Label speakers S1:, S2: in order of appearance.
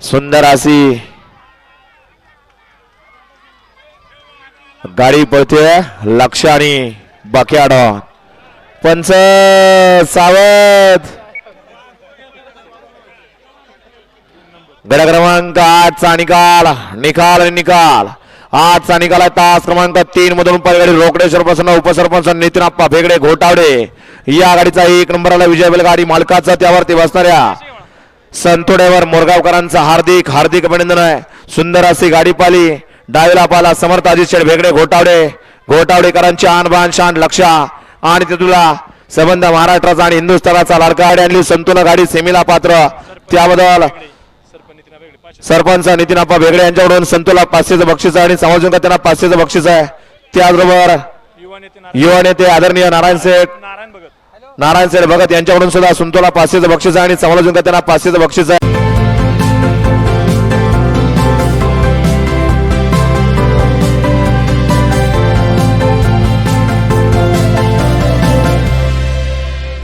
S1: सुंदर अशी गाडी पळते लक्ष आणि बक्याड. पंच सावध. गड क्रमांक आठचा निकाल निकाल आणि निकाल. आजचा निकाल आहे तास क्रमांक तीन मधून पलगडे रोकडेश्वर पासून उपसरपंच नितीन आप्पा भेगडे घोटावडे. या गाडीचा एक नंबरला विजय बैलगाडी मालकाचा त्यावरती बसणाऱ्या संतोड्यावर मोरगावकरांचा हार्दिक हार्दिक अभिनंदन आहे. सुंदर अशी गाडी पाली डावीला पाला समर्थ अजित शेठ भेगडे घोटावडे. घोटावडेकरांची बान शान लक्ष. आणि ते तुला संबंध महाराष्ट्राचा आणि हिंदुस्थानाचा लाडका गाडी आणली. संतुला गाडी सेमीला पात्र. त्याबद्दल सरपंच नितीन आप्पा भेगडे यांच्याकडून संतोला पाचशेचं बक्षीस आहे आणि समाजून त्यांना पाचशेचं बक्षीस आहे. त्याचबरोबर
S2: युवा नेते नारायण
S1: युवा नेते आदरणीय नारायण शेठ
S2: नारायण
S1: सर भगत यांच्याकडून सुद्धा सुंतोला पाचशेचं बक्षीस आहे आणि समालोचन त्यांना पाचशेचं बक्षीस आहे.